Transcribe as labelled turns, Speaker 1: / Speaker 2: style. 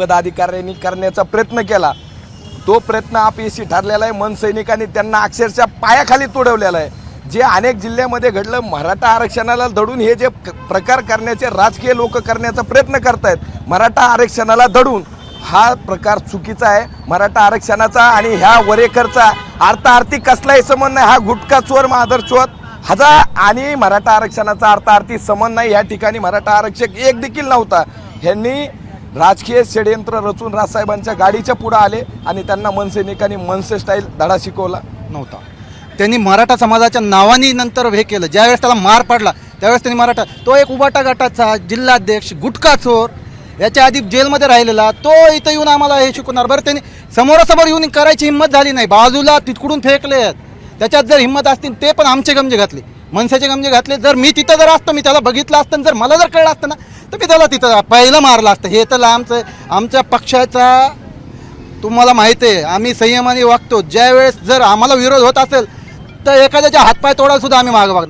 Speaker 1: पदाधिकाऱ्यांनी करण्याचा प्रयत्न केला. तो प्रयत्न अपयशी ठरलेला आहे मन सैनिकांनी त्यांना अक्षरशः पायाखाली तुडवलेला आहे. जे अनेक जिल्ह्यामध्ये घडलं मराठा आरक्षणाला धडून हे जे प्रकार करण्याचे राजकीय लोक करण्याचा प्रयत्न करतायत मराठा आरक्षणाला धडून. हा प्रकार चुकीचा आहे मराठा आरक्षणाचा आणि ह्या वरेकरचा अर्थार्थी कसलाही संबंध नाही हा गुटखा चोर माधर चोर. हजा आणि मराठा आरक्षणाचा अर्थार्थी संबंध नाही या ठिकाणी मराठा आरक्षक एक देखील नव्हता. ह्यांनी राजकीय षडयंत्र रचून राजसाहेबांच्या गाडीच्या पुढे आले आणि त्यांना मनसैनिकांनी मनसे स्टाईल धडा शिकवला.
Speaker 2: नव्हता. त्यांनी मराठा समाजाच्या नावाने नंतर हे केलं. ज्यावेळेस त्याला मार पडला त्यावेळेस त्यांनी मराठा तो एक उबाटा गटाचा जिल्हाध्यक्ष गुटखा चोर याच्या आधी जेलमध्ये राहिलेला तो इथं येऊन आम्हाला हे शिकवणार. बरं त्यांनी समोरासमोर येऊन करायची हिंमत झाली नाही. बाजूला तिकडून फेकले त्याच्यात जर हिंमत असतील ते पण आमचे गमजे घातले. मनसेचे गमजे घातले. जर मी तिथं जर असतो मी त्याला बघितलं असतं जर मला जर कळलं असतं ना तर मी त्याला तिथं पहिलं मारलं असतं. हे तर आमचं आमच्या पक्षाचा तुम्हाला माहिती आहे. आम्ही संयमाने वागतो. ज्यावेळेस जर आम्हाला विरोध होत असेल तर एखाद्याच्या हातपाय तोडायला सुद्धा आम्ही मागं वागणार